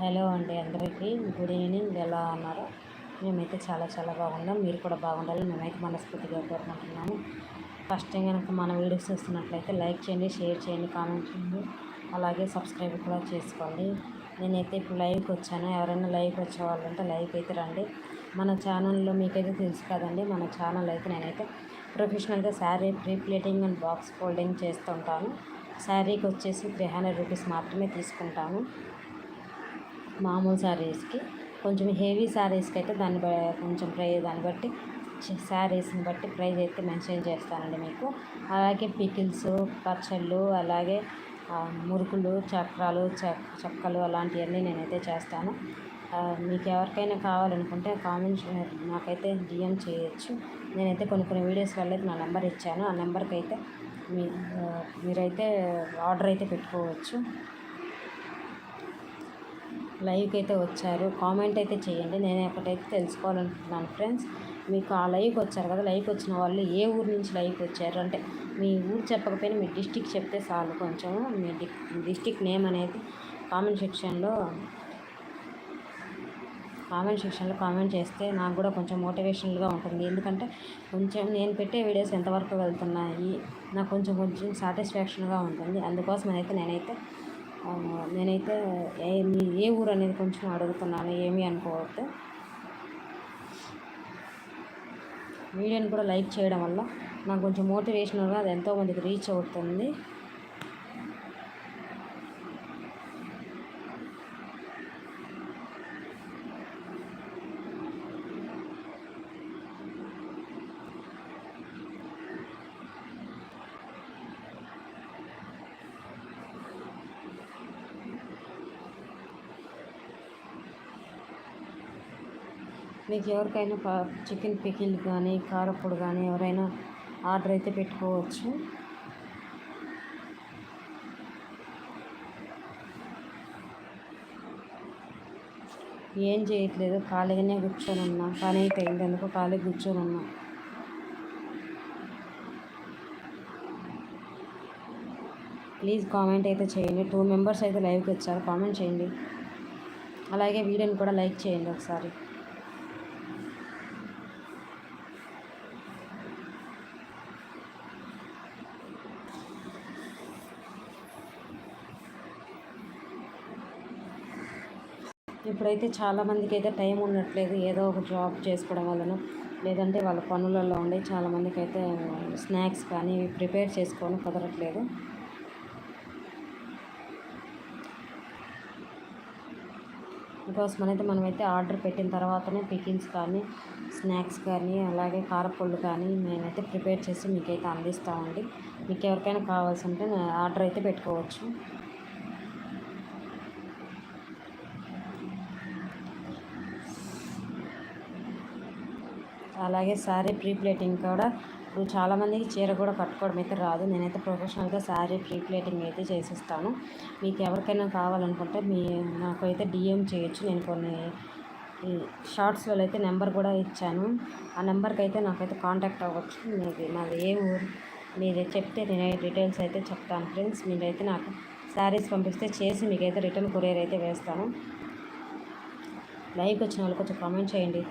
Hello అండి అందరికీ. Good evening. ఎలా ఉన్నారు? మేమైతే చాలా చాలా బాగున్నాం. మీరు కూడా బాగుండాలి మేమైతే మనస్ఫూర్తిగా కోరుకుంటున్నాము. ఫస్ట్ టైం కనుక మన వీడియోస్ చూస్తున్నట్లయితే లైక్ చేయండి షేర్ చేయండి కామెంట్ చేయండి. అలాగే సబ్స్క్రైబ్ కూడా చేసుకోండి. నేనైతే ఇప్పుడు లైవ్కి వచ్చాను. ఎవరైనా లైవ్కి వచ్చే వాళ్ళు ఉంటే లైవ్కి అయితే రండి. మన ఛానల్లో మీకైతే తెలుసు కదండి మన ఛానల్ అయితే నేనైతే ప్రొఫెషనల్గా saree pre pleating and box folding చేస్తుంటాను. శారీకి వచ్చేసి త్రీ హండ్రెడ్ రూపీస్ మాత్రమే తీసుకుంటాము. మామూలు శారీస్కి కొంచెం హెవీ శారీస్కి అయితే దాన్ని బ- కొంచెం ప్రై దాన్ని బట్టి శారీస్ని బట్టి ప్రైస్ అయితే మెన్షన్ చేస్తానండి మీకు. అలాగే పికిల్స్ పచ్చళ్ళు అలాగే మురుకులు చక్రాలు చక్కలు అలాంటివన్నీ నేనైతే చేస్తాను. మీకు ఎవరికైనా కావాలనుకుంటే కామెంట్ నాకైతే డిఎం చేయొచ్చు. నేనైతే కొన్ని కొన్ని వీడియోస్ వల్ల నా నెంబర్ ఇచ్చాను. ఆ నెంబర్కి అయితే మీ మీరైతే ఆర్డర్ అయితే పెట్టుకోవచ్చు. లైవ్కి అయితే వచ్చారు. కామెంట్ అయితే చేయండి. నేను ఒకటైతే తెలుసుకోవాలనుకుంటున్నాను ఫ్రెండ్స్. మీకు ఆ లైవ్కి వచ్చారు కదా లైవ్కి వచ్చిన వాళ్ళు ఏ ఊరు నుంచి లైవ్కి వచ్చారు అంటే మీ ఊరు చెప్పకపోయినా మీ డిస్టిక్ చెప్తే చాలు. కొంచెం మీ డి డిస్టిక్ నేమ్ అనేది కామెంట్ సెక్షన్లో కామెంట్ సెక్షన్లో కామెంట్ చేస్తే నాకు కూడా కొంచెం మోటివేషనల్గా ఉంటుంది. ఎందుకంటే కొంచెం నేను పెట్టే వీడియోస్ ఎంతవరకు వెళ్తున్నాయి నాకు కొంచెం కొంచెం సాటిస్ఫాక్షన్గా ఉంటుంది. అందుకోసం అయితే నేనైతే నేనైతే ఏ మీ ఏ ఊరు అనేది కొంచెం అడుగుతున్నాను ఏమి అనుకోవద్దు. వీడియోని కూడా లైక్ చేయడం వల్ల నాకు కొంచెం మోటివేషనల్గా అది ఎంతోమందికి రీచ్ అవుతుంది. మీకు ఎవరికైనా చికెన్ పికిల్ కానీ కారపొడి కానీ ఎవరైనా ఆర్డర్ అయితే పెట్టుకోవచ్చు. ఏం చేయట్లేదు ఖాళీగానే కూర్చొని ఉన్నా పని అయితే అయింది అందుకు ఖాళీ కూర్చొని ఉన్నా ప్లీజ్ కామెంట్ అయితే చేయండి. టూ మెంబర్స్ అయితే లైవ్కి వచ్చారు కామెంట్ చేయండి. అలాగే వీడియోని కూడా లైక్ చేయండి ఒకసారి. ఇప్పుడైతే చాలామందికి అయితే టైం ఉండట్లేదు ఏదో ఒక జాబ్ చేసుకోవడం వలన లేదంటే వాళ్ళ పనులలో ఉండి చాలామందికి అయితే స్నాక్స్ కానీ ప్రిపేర్ చేసుకోవడం కుదరట్లేదు. బికాస్ మనైతే మనమైతే ఆర్డర్ పెట్టిన తర్వాతనే పికిల్స్ కానీ స్నాక్స్ కానీ అలాగే కారపళ్ళు కానీ నేనైతే ప్రిపేర్ చేసి మీకైతే అందిస్తామండి. మీకు ఎవరికైనా కావాల్సి ఉంటే ఆర్డర్ అయితే పెట్టుకోవచ్చు. అలాగే శారీ ప్రీ ప్లేటింగ్ కూడా ఇప్పుడు చాలామందికి చీర కూడా కట్టుకోవడం అయితే రాదు. నేనైతే ప్రొఫెషనల్గా శారీ ప్రీ ప్లేటింగ్ అయితే చేసిస్తాను. మీకు ఎవరికైనా కావాలనుకుంటే మీ నాకైతే డిఎం చేయొచ్చు. నేను కొన్ని ఈ షార్ట్స్లో అయితే నెంబర్ కూడా ఇచ్చాను. ఆ నెంబర్కి అయితే నాకైతే కాంటాక్ట్ అవ్వచ్చు. మీది నాది ఏ ఊరు మీరు చెప్తే నేను డీటెయిల్స్ అయితే చెప్తాను ఫ్రెండ్స్. మీరైతే నాకు శారీస్ పంపిస్తే చేసి మీకైతే రిటర్న్ కొరియర్ అయితే వేస్తాను. లైక్ వచ్చిన వాళ్ళు కొంచెం కామెంట్ చేయండి.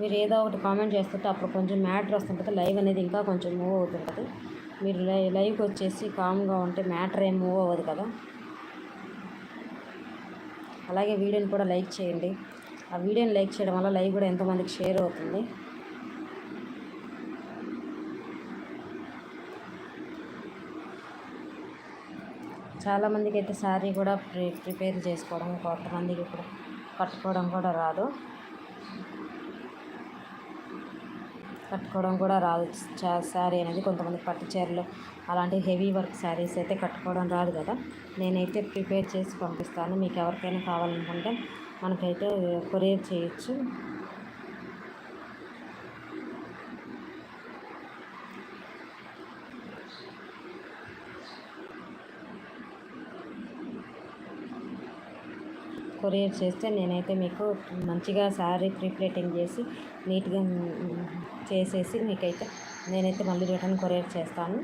మీరు ఏదో ఒకటి కామెంట్ చేస్తుంటే అప్పుడు కొంచెం మ్యాటర్ వస్తుంటుంది. లైవ్ అనేది ఇంకా కొంచెం మూవ్ అవుతుంటుంది. మీరు లై లైవ్కి వచ్చేసి కామ్గా ఉంటే మ్యాటర్ ఏం మూవ్ అవ్వదు కదా. అలాగే వీడియోని కూడా లైక్ చేయండి. ఆ వీడియోని లైక్ చేయడం వల్ల లైవ్ కూడా ఎంతోమందికి షేర్ అవుతుంది. చాలామందికి అయితే శారీ కూడా ప్రి ప్రిపేర్ చేసుకోవడం కొంతమందికి ఇప్పుడు కట్టుకోవడం కూడా రాదు. కట్టుకోవడం కూడా రాదు. చా శారీ అనేది కొంతమంది పట్టు చీరలు అలాంటి హెవీ వర్క్ శారీస్ అయితే కట్టుకోవడం రాదు కదా. నేనైతే ప్రిపేర్ చేసి పంపిస్తాను. మీకు ఎవరికైనా కావాలనుకుంటే మనకైతే కొరియర్ చేయొచ్చు. కొరియర్ చేస్తే నేనైతే మీకు మంచిగా శారీ ప్రీప్లేటింగ్ చేసి నీట్గా చేసేసి మీకైతే నేనైతే మళ్ళీ రిటర్న్ కొరియర్ చేస్తాను.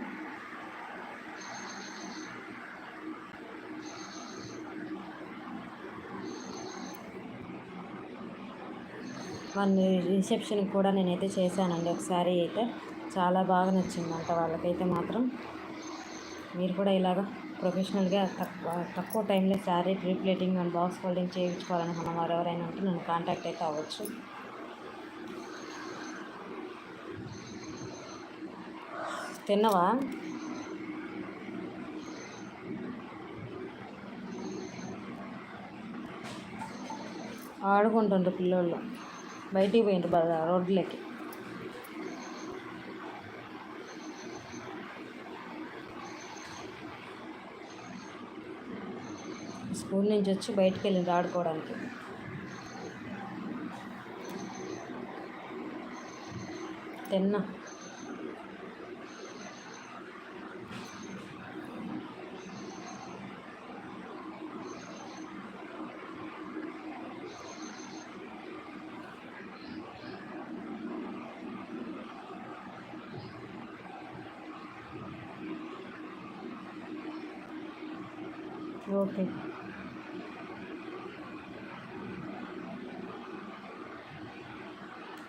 వన్ రిసెప్షన్ కూడా నేనైతే చేశానండి. ఒకసారి అయితే చాలా బాగా నచ్చిందంట వాళ్ళకైతే మాత్రం. మీరు కూడా ఇలాగ ప్రొఫెషనల్గా తక్కువ తక్కువ టైంలో saree pre pleating and box folding చేయించుకోవాలనుకున్న వారు ఎవరైనా ఉంటే నన్ను కాంటాక్ట్ అయితే అవ్వచ్చు. తిన్నవా? ఆడుకుంటుండ్రు పిల్లోళ్ళు. బయటికి పోయిండ్రు బాగా రోడ్లకి. స్కూల్ నుంచి వచ్చి బయటికి వెళ్ళిండ్రు ఆడుకోవడానికి. తిన్నా. ఓకే.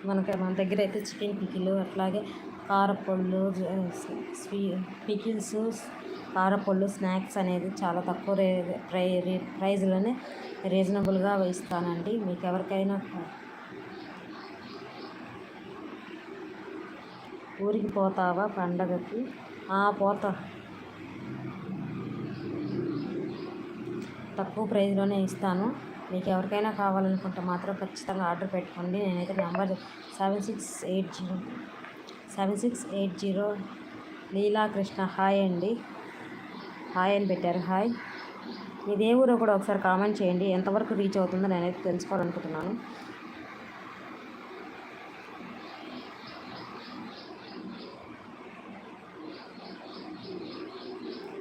మనకి మన దగ్గర అయితే చికెన్ పికిల్ అట్లాగే కారపళ్ళు స్వీ పికిల్స్ కారపళ్ళు స్నాక్స్ అనేది చాలా తక్కువ రే ప్రై ప్రైజ్లోనే రీజనబుల్గా ఇస్తానండి. మీకు ఎవరికైనా ఊరికి పోతావా పండగకి? పోతా. తక్కువ ప్రైస్లోనే ఇస్తాను. మీకు ఎవరికైనా కావాలనుకుంటే మాత్రం ఖచ్చితంగా ఆర్డర్ పెట్టుకోండి. నేనైతే number seven six eight zero seven six eight zero Leela Krishna hi అండి. హాయ్ అని పెట్టారు. హాయ్. మీ ఏ కూడా ఒకసారి కామెంట్ చేయండి. ఎంతవరకు రీచ్ అవుతుందో నేనైతే తెలుసుకోవాలనుకుంటున్నాను.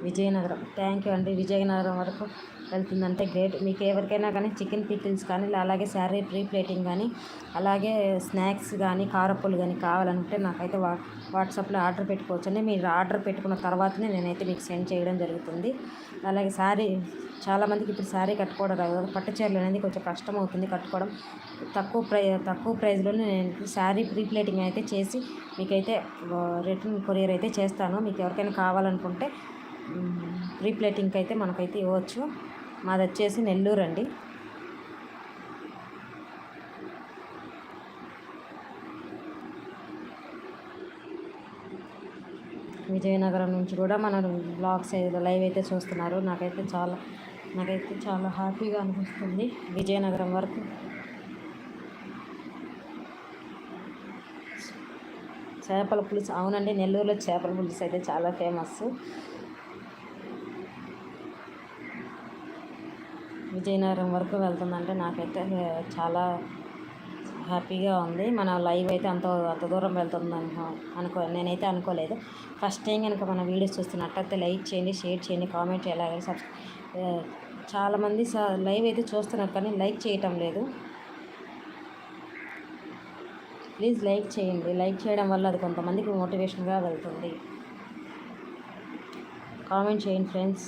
విజయనగరం. థ్యాంక్ యూ అండి. విజయనగరం వరకు వెళ్తుందంటే గ్రేట్. మీకు ఎవరికైనా కానీ చికెన్ పికిల్స్ కానీ అలాగే శారీ ప్రీ ప్లేటింగ్ కానీ అలాగే స్నాక్స్ కానీ కారప్పులు కానీ కావాలనుకుంటే నాకైతే వా వాట్సాప్లో ఆర్డర్ పెట్టుకోవచ్చండి. మీరు ఆర్డర్ పెట్టుకున్న తర్వాతనే నేనైతే మీకు సెండ్ చేయడం జరుగుతుంది. అలాగే శారీ చాలామందికి ఇప్పుడు శారీ కట్టుకోవడం రాదు పట్టు చీరలు అనేది కొంచెం కష్టం అవుతుంది కట్టుకోవడం. తక్కువ ప్రై తక్కువ ప్రైస్లోనే నేను శారీ ప్రీ ప్లేటింగ్ అయితే చేసి మీకైతే రిటర్న్ కొరియర్ అయితే చేస్తాను. మీకు ఎవరికైనా కావాలనుకుంటే ప్రీప్లేటింగ్కి అయితే మనకైతే ఇవ్వచ్చు. మాది వచ్చేసి నెల్లూరు అండి విజయనగరం నుంచి కూడా మన బ్లాగ్స్ లైవ్ అయితే చూస్తున్నారు. నాకైతే చాలా నాకైతే చాలా హ్యాపీగా అనిపిస్తుంది విజయనగరం వరకు. చేపల పులుసు అవునండి నెల్లూరులో చేపల పులుసు అయితే చాలా ఫేమస్ విజయనగరం వరకు వెళ్తుందంటే నాకైతే చాలా హ్యాపీగా ఉంది. మన లైవ్ అయితే అంత అంత దూరం వెళ్తుంది అనుకో అనుకో నేనైతే అనుకోలేదు. ఫస్ట్ టైం కనుక మన వీడియోస్ చూస్తున్నట్టయితే లైక్ చేయండి షేర్ చేయండి కామెంట్ చేయాలి సబ్ చాలామంది లైవ్ అయితే చూస్తున్నారు కానీ లైక్ చేయటం లేదు. ప్లీజ్ లైక్ చేయండి. లైక్ చేయడం వల్ల అది కొంతమందికి మోటివేషన్గా వెళ్తుంది. కామెంట్ చేయండి ఫ్రెండ్స్.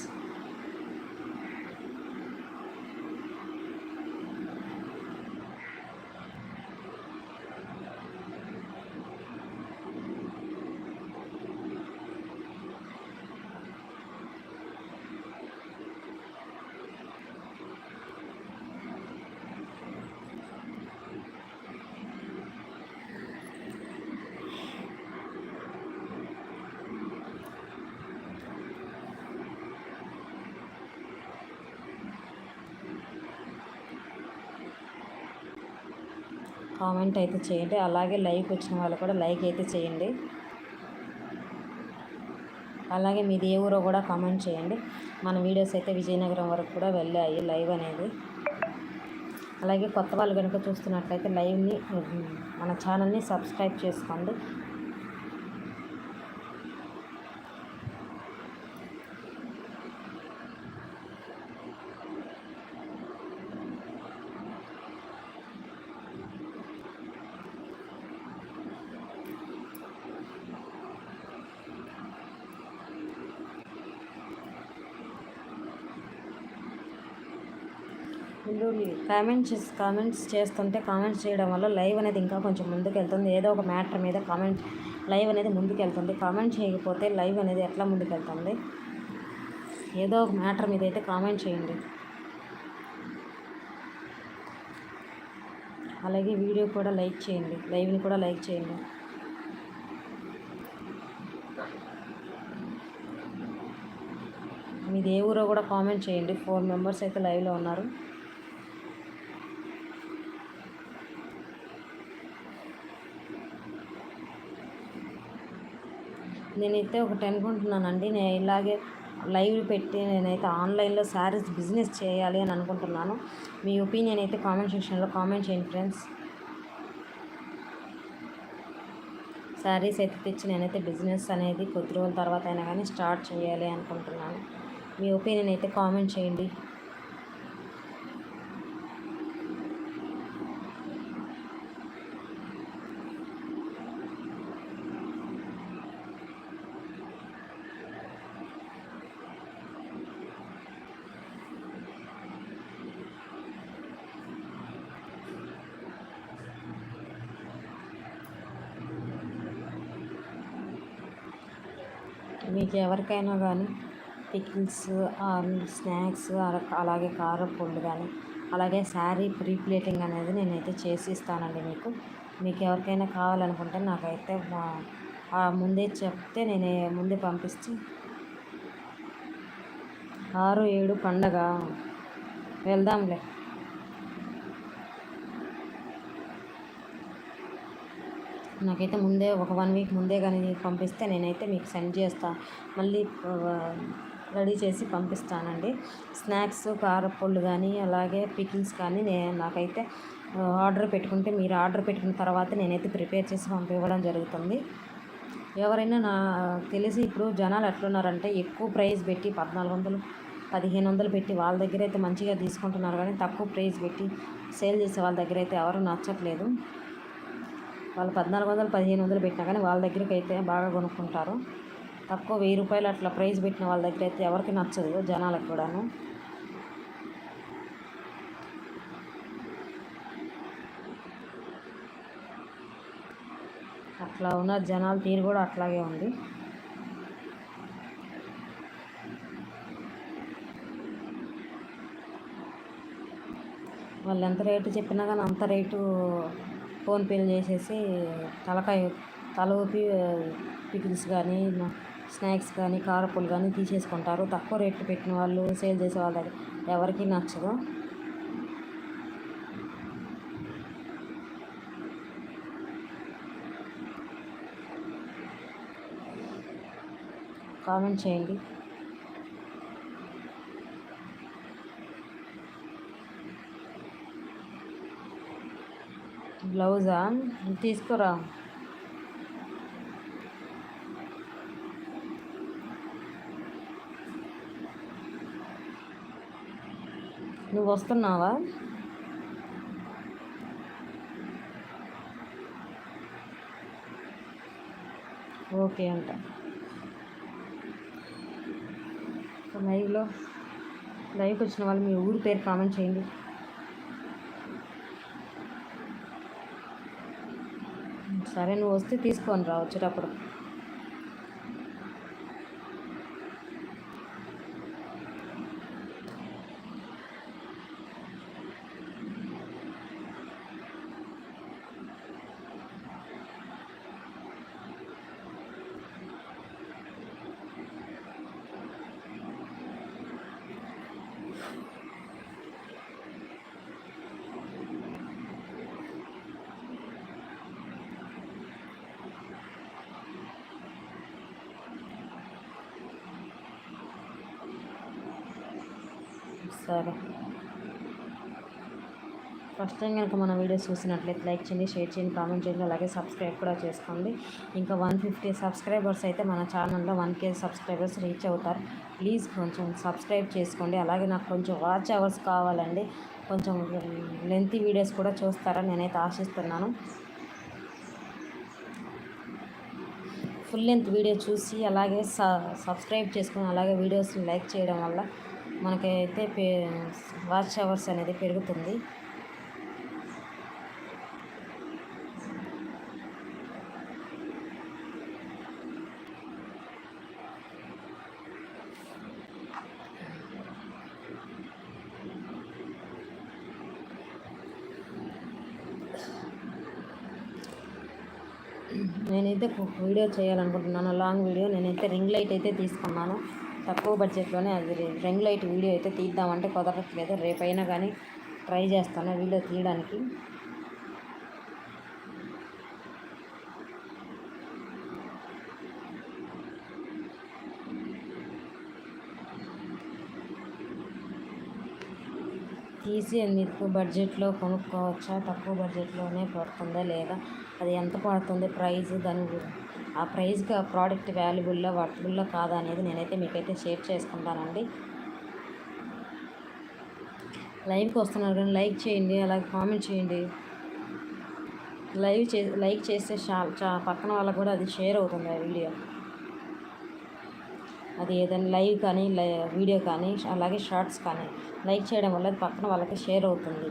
కామెంట్ అయితే చేయండి. అలాగే లైక్ వచ్చిన వాళ్ళు కూడా లైక్ అయితే చేయండి. అలాగే మీది ఏ ఊరో కూడా కామెంట్ చేయండి. మన వీడియోస్ అయితే విజయనగరం వరకు కూడా వెళ్ళాయి లైవ్ అనేది. అలాగే కొత్త వాళ్ళు కనుక చూస్తున్నట్లయితే లైవ్ని మన ఛానల్ని సబ్స్క్రైబ్ చేసుకోండి. కామెంట్స్ కామెంట్స్ చేస్తుంటే కామెంట్స్ చేయడం వల్ల లైవ్ అనేది ఇంకా కొంచెం ముందుకు వెళ్తుంది ఏదో ఒక మ్యాటర్ మీద కామెంట్ లైవ్ అనేది ముందుకు వెళ్తుంది కామెంట్ చేయకపోతే లైవ్ అనేది ఎట్లా ముందుకు వెళ్తుంది ఏదో ఒక మ్యాటర్ మీద అయితే కామెంట్ చేయండి. అలాగే వీడియో కూడా లైక్ చేయండి. లైవ్ని కూడా లైక్ చేయండి. మీ ఏ ఊరో కూడా కామెంట్ చేయండి. ఫోర్ మెంబర్స్ అయితే లైవ్లో ఉన్నారు. నేనైతే ఒకటి అనుకుంటున్నానండి నేను ఇలాగే లైవ్ పెట్టి నేనైతే ఆన్లైన్లో శారీస్ బిజినెస్ చేయాలి అని అనుకుంటున్నాను. మీ ఒపీనియన్ అయితే కామెంట్ సెక్షన్లో కామెంట్ చేయండి ఫ్రెండ్స్. శారీస్ అయితే తెచ్చి నేనైతే బిజినెస్ అనేది కొద్ది రోజుల తర్వాత అయినా కానీ స్టార్ట్ చేయాలి అనుకుంటున్నాను. మీ ఒపీనియన్ అయితే కామెంట్ చేయండి. మీకు ఎవరికైనా కానీ పికిల్స్ స్నాక్స్ అలాగే కారపొళ్ళు కానీ అలాగే శారీ ప్రీ ప్లేటింగ్ అనేది నేనైతే చేసి ఇస్తానండి మీకు. మీకు ఎవరికైనా కావాలనుకుంటే నాకైతే ముందే చెప్తే నేను ముందే పంపిస్తే ఆరు ఏడు పండగ వెళ్దాంలే. నాకైతే ముందే ఒక వన్ వీక్ ముందే కానీ పంపిస్తే నేనైతే మీకు సెండ్ చేస్తా. మళ్ళీ రెడీ చేసి పంపిస్తానండి. స్నాక్స్ కారపళ్ళు కానీ అలాగే పికిల్స్ కానీ నేను నాకైతే ఆర్డర్ పెట్టుకుంటే మీరు ఆర్డర్ పెట్టుకున్న తర్వాత నేనైతే ప్రిపేర్ చేసి పంపివ్వడం జరుగుతుంది. ఎవరైనా నా తెలిసి ఇప్పుడు జనాలు ఎట్లున్నారంటే ఎక్కువ ప్రైస్ పెట్టి పద్నాలుగు వందలు పదిహేను వందలు పెట్టి వాళ్ళ దగ్గర అయితే మంచిగా తీసుకుంటున్నారు కానీ తక్కువ ప్రైస్ పెట్టి సేల్ చేసే వాళ్ళ దగ్గర అయితే ఎవరు నచ్చట్లేదు. వాళ్ళు పద్నాలుగు వందలు పదిహేను వందలు పెట్టినా కానీ వాళ్ళ దగ్గరికి అయితే బాగా కొనుక్కుంటారు. తక్కువ వెయ్యి రూపాయలు అట్లా ప్రైస్ పెట్టిన వాళ్ళ దగ్గర అయితే ఎవరికి నచ్చదు జనాలకు కూడాను. అట్లా ఉన్న జనాల తీరు కూడా అట్లాగే ఉంది. వాళ్ళు ఎంత రేటు చెప్పినా కానీ అంత రేటు ఫోన్పేలు చేసేసి తలకాయ తల ఊపి పికిల్స్ కానీ స్నాక్స్ కానీ కారపూలు కానీ తీసేసుకుంటారు. తక్కువ రేట్లు పెట్టిన వాళ్ళు సేల్ చేసే వాళ్ళు ఎవరికీ ఎవరికి నచ్చదు. కామెంట్ చేయండి. బ్లౌజా? తీసుకురా. నువ్వు వస్తున్నావా? ఓకే అంట. లైవ్లో లైవ్కి వచ్చిన వాళ్ళు మీ ఊరి పేరు కామెంట్ చేయండి. సరే నువ్వు వస్తే తీసుకొని రా వచ్చేటప్పుడు. సరే. ఫస్ట్ టైం కనుక మన వీడియోస్ చూసినట్లయితే లైక్ చేయండి షేర్ చేయండి కామెంట్ చేయండి అలాగే సబ్స్క్రైబ్ కూడా చేసుకోండి. ఇంకా వన్ ఫిఫ్టీ సబ్స్క్రైబర్స్ అయితే మన ఛానల్లో వన్ కే సబ్స్క్రైబర్స్ రీచ్ అవుతారు. ప్లీజ్ కొంచెం సబ్స్క్రైబ్ చేసుకోండి. అలాగే నాకు కొంచెం వాచ్ అవర్స్ కావాలండి. కొంచెం లెంతీ వీడియోస్ కూడా చూస్తారని నేనైతే ఆశిస్తున్నాను. ఫుల్ లెంత్ వీడియో చూసి అలాగే సబ్స్క్రైబ్ చేసుకుని అలాగే వీడియోస్ని లైక్ చేయడం వల్ల మనకైతే పే వాచ్ అవర్స్ అనేది పెరుగుతుంది. నేనైతే వీడియో చేయాలనుకుంటున్నాను. Long video. నేనైతే రింగ్ లైట్ అయితే తీసుకున్నాను. తక్కువ బడ్జెట్లోనే అది రింగ్ లైట్ వీడియో అయితే తీద్దామంటే కుదరట్లేదు. రేపైనా కానీ ట్రై చేస్తాను వీడియో తీయడానికి. తీసి ఎందుకు బడ్జెట్లో కొనుక్కోవచ్చా? తక్కువ బడ్జెట్లోనే పడుతుందా లేదా? అది ఎంత పడుతుంది ప్రైస్? దాని ఆ ప్రైస్కి ఆ ప్రోడక్ట్ వాల్యుబుల్లో వర్తబుల్లో కాదా అనేది నేనైతే మీకైతే షేర్ చేసుకుంటానండి. లైవ్కి వస్తున్నారు కానీ లైక్ చేయండి అలాగే కామెంట్ చేయండి. లైవ్ చే లైక్ చేస్తే చా పక్కన వాళ్ళకు కూడా అది షేర్ అవుతుంది ఆ వీడియో. అది ఏదైనా లైవ్ కానీ వీడియో కానీ అలాగే షార్ట్స్ కానీ లైక్ చేయడం వల్ల అది పక్కన వాళ్ళకి షేర్ అవుతుంది.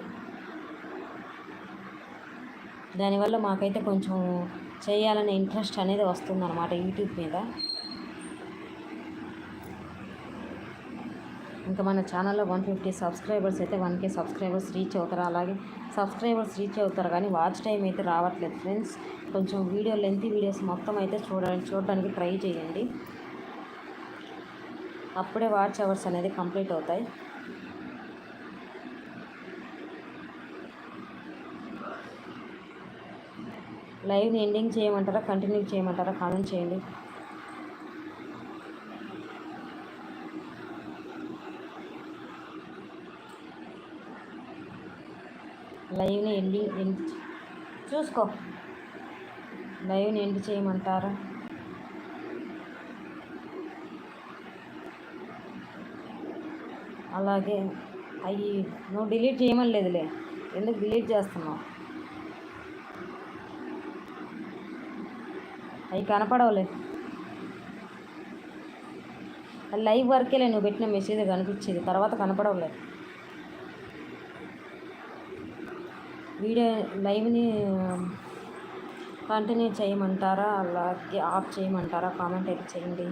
దానివల్ల మాకైతే కొంచెం చేయాలనే ఇంట్రెస్ట్ అనేది వస్తుందన్నమాట యూట్యూబ్ మీద. ఇంకా మన ఛానల్లో వన్ ఫిఫ్టీ సబ్స్క్రైబర్స్ అయితే వన్ కే సబ్స్క్రైబర్స్ రీచ్ అవుతారు. అలాగే సబ్స్క్రైబర్స్ రీచ్ అవుతారు కానీ వాచ్ టైం అయితే రావట్లేదు ఫ్రెండ్స్. కొంచెం వీడియో లెంత్ వీడియోస్ మొత్తం అయితే చూడాలి చూడడానికి ట్రై చేయండి. అప్పుడే వాచ్ అవర్స్ అనేది కంప్లీట్ అవుతాయి. లైవ్ని ఎండింగ్ చేయమంటారా కంటిన్యూ చేయమంటారా కామెంట్ చేయండి. లైవ్ని ఎండింగ్ ఎండ్ చూసుకో. లైవ్ని ఎండ్ చేయమంటారా. అలాగే అవి నువ్వు డిలీట్ చేయమని లేదులే ఎందుకు డిలీట్ చేస్తున్నావు? అవి కనపడవులే. లైవ్ వరకేలే నువ్వు పెట్టిన మెసేజ్ కనిపించేది. తర్వాత కనపడవులే. వీడియో లైవ్ని కంటిన్యూ చేయమంటారా? అలాగే ఆఫ్ చేయమంటారా? కామెంట్ అయితే చేయండి.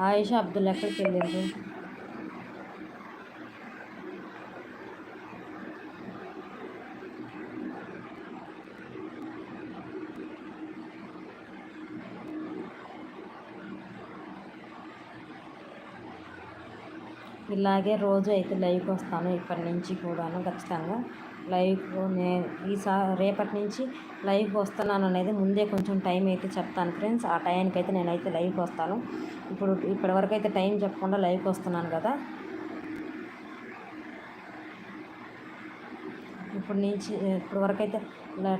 ఆయిష అబ్దుల్ ఎక్కడికి వెళ్ళారు ఇలాగే రోజు అయితే లైవ్కి వస్తాను ఇప్పటి నుంచి కూడాను ఖచ్చితంగా. లైవ్ నేను ఈసారి రేపటి నుంచి లైవ్కి వస్తున్నాను అనేది ముందే కొంచెం టైం అయితే చెప్తాను ఫ్రెండ్స్. ఆ టైంకి అయితే నేనైతే లైవ్కి వస్తాను. ఇప్పుడు ఇప్పటివరకు అయితే టైం చెప్పకుండా లైవ్కి వస్తున్నాను కదా. ఇప్పుడు నుంచి ఇప్పుడు వరకు అయితే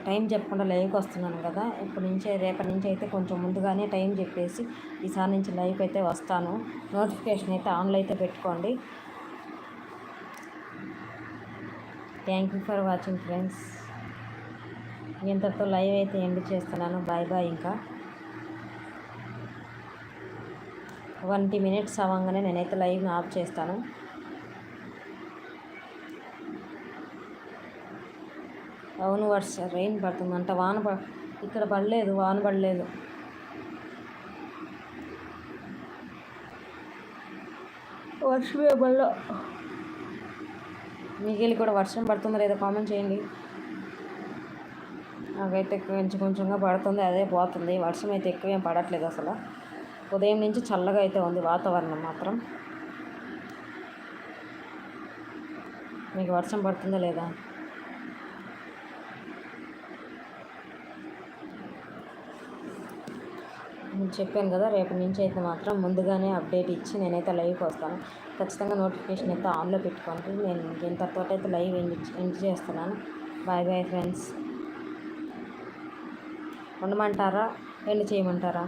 టైం చెప్పకుండా లైవ్కి వస్తున్నాను కదా. ఇప్పటి నుంచి రేపటి నుంచి అయితే కొంచెం ముందుగానే టైం చెప్పేసి ఈసారి నుంచి లైవ్కి అయితే వస్తాను. నోటిఫికేషన్ అయితే ఆన్లో అయితే పెట్టుకోండి. Thank you for watching friends ఇంతతో live అయితే ఎండ్ చేస్తున్నాను. బాయ్ బాయ్ ఇంకా. ట్వంటీ మినిట్స్ అవ్వగానే నేనైతే లైవ్ని ఆఫ్ చేస్తాను. అవును వర్ష రెయిన్ పడుతుంది అంట. వాన ప ఇక్కడ పడలేదు వాన పడలేదు. వర్షమే పడలో మీకెళ్ళి కూడా వర్షం పడుతుందో లేదో కామెంట్ చేయండి. నాకైతే కొంచెం కొంచెంగా పడుతుంది అదే పోతుంది. వర్షం అయితే ఎక్కువ ఏం పడట్లేదు అసలు. ఉదయం నుంచి చల్లగా అయితే ఉంది వాతావరణం మాత్రం. మీకు వర్షం పడుతుందా లేదా? చెప్పాను కదా రేపటి నుంచి అయితే మాత్రం ముందుగానే అప్డేట్ ఇచ్చి నేనైతే లైవ్కి వస్తాను. ఖచ్చితంగా నోటిఫికేషన్ అయితే ఆన్లో పెట్టుకోండి. నేను ఇంతతో అయితే లైవ్ ఎండ్ చేస్తున్నాను. బాయ్ బాయ్ ఫ్రెండ్స్ ఉండమంటారా? ఎండ్ చేయమంటారా?